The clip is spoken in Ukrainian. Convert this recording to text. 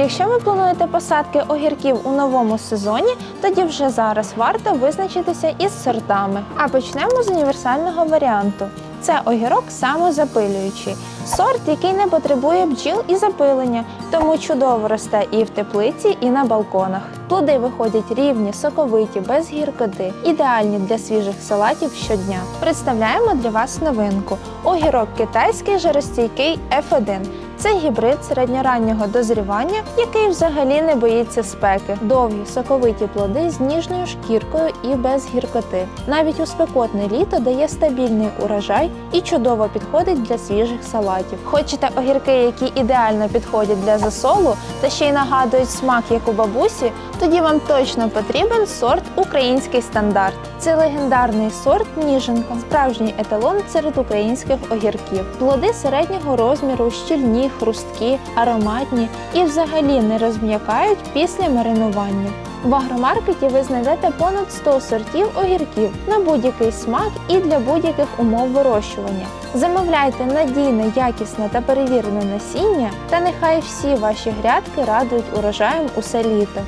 Якщо ви плануєте посадки огірків у новому сезоні, тоді вже зараз варто визначитися із сортами. А почнемо з універсального варіанту. Це огірок самозапилюючий, сорт, який не потребує бджіл і запилення, тому чудово росте і в теплиці, і на балконах. Плоди виходять рівні, соковиті, без гіркоти, ідеальні для свіжих салатів щодня. Представляємо для вас новинку: огірок китайський жаростійкий F1. Це гібрид середньораннього дозрівання, який взагалі не боїться спеки. Довгі соковиті плоди з ніжною шкіркою і без гіркоти. Навіть у спекотне літо дає стабільний урожай і чудово підходить для свіжих салатів. Хочете огірки, які ідеально підходять для засолу та ще й нагадують смак, як у бабусі, тоді вам точно потрібен сорт український стандарт. Це легендарний сорт ніженка, справжній еталон серед українських огірків. Плоди середнього розміру, щільні, хрусткі, ароматні і взагалі не розм'якають після маринування. В агромаркеті ви знайдете понад 100 сортів огірків на будь-який смак і для будь-яких умов вирощування. Замовляйте надійне, якісне та перевірене насіння, та нехай всі ваші грядки радують урожаєм усе літо.